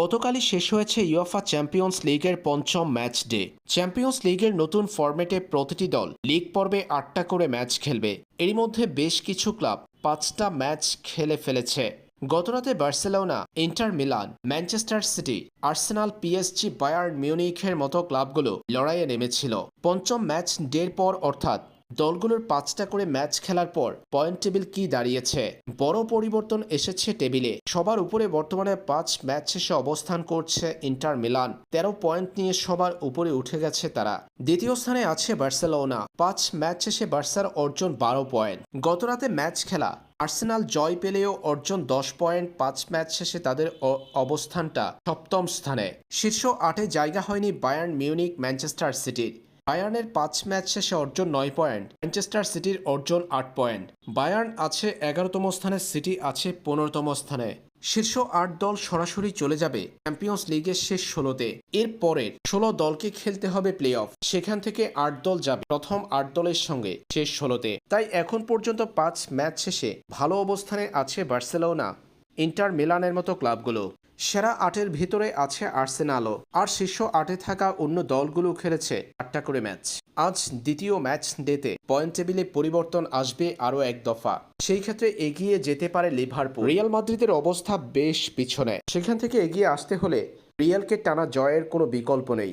গতকালই শেষ হয়েছে ইউএফা চ্যাম্পিয়ন্স লিগের পঞ্চম ম্যাচ ডে চ্যাম্পিয়ন্স লিগের নতুন ফরম্যাটে প্রতিটি দল লিগ পর্বে আটটা করে ম্যাচ খেলবে। এরই মধ্যে বেশ কিছু ক্লাব পাঁচটা ম্যাচ খেলে ফেলেছে। গতরাতে Barcelona, Inter Milan, Manchester City, Arsenal PSG Bayern মিউনিখের মতো ক্লাবগুলো লড়াইয়ে নেমেছিল। পঞ্চম ম্যাচ ডের পর অর্থাৎ দলগুলোর পাঁচটা করে ম্যাচ খেলার পর পয়েন্ট টেবিল কি দাঁড়িয়েছে? বড় পরিবর্তন এসেছে টেবিলে। সবার উপরে বর্তমানে পাঁচ ম্যাচ শেষে অবস্থান করছে ইন্টার মিলান। তেরো পয়েন্ট নিয়ে সবার উপরে উঠে গেছে তারা। দ্বিতীয় স্থানে আছে বার্সেলোনা। পাঁচ ম্যাচ শেষে বার্সার অর্জন বারো পয়েন্ট। গতরাতে ম্যাচ খেলা। আর্সেনাল জয় পেলেও অর্জন দশ পয়েন্ট। পাঁচ ম্যাচ শেষে তাদের অবস্থানটা সপ্তম স্থানে। শীর্ষ আটে জায়গা হয়নি বায়ার্ন মিউনিক, ম্যানচেস্টার সিটির। বায়ার্নের পাঁচ ম্যাচ শেষে অর্জন নয় পয়েন্ট, ম্যানচেস্টার সিটির অর্জন আট পয়েন্ট। বায়ার্ন আছে এগারোতম স্থানে, সিটি আছে পনেরোতম স্থানে। শীর্ষ আট দল সরাসরি চলে যাবে চ্যাম্পিয়ন্স লিগের শেষ ষোলোতে। এর পরের ষোলো দলকে খেলতে হবে প্লে অফ সেখান থেকে আট দল যাবে প্রথম আট দলের সঙ্গে শেষ ষোলোতে। তাই এখন পর্যন্ত পাঁচ ম্যাচ শেষে ভালো অবস্থানে আছে বার্সেলোনা, ইন্টার মিলানের মতো ক্লাবগুলো। সেরা আটের ভিতরে আছে আর্সেনালও। আর শীর্ষ আটে থাকা অন্য দলগুলো খেলেছে আটটা করে ম্যাচ। আজ দ্বিতীয় ম্যাচ ডেতে পয়েন্ট টেবিলে পরিবর্তন আসবে আরও এক দফা। সেই ক্ষেত্রে এগিয়ে যেতে পারে লিভারপুল। রিয়াল মাদ্রিদের অবস্থা বেশ পিছনে। সেখান থেকে এগিয়ে আসতে হলে রিয়ালকে টানা জয়ের কোনো বিকল্প নেই।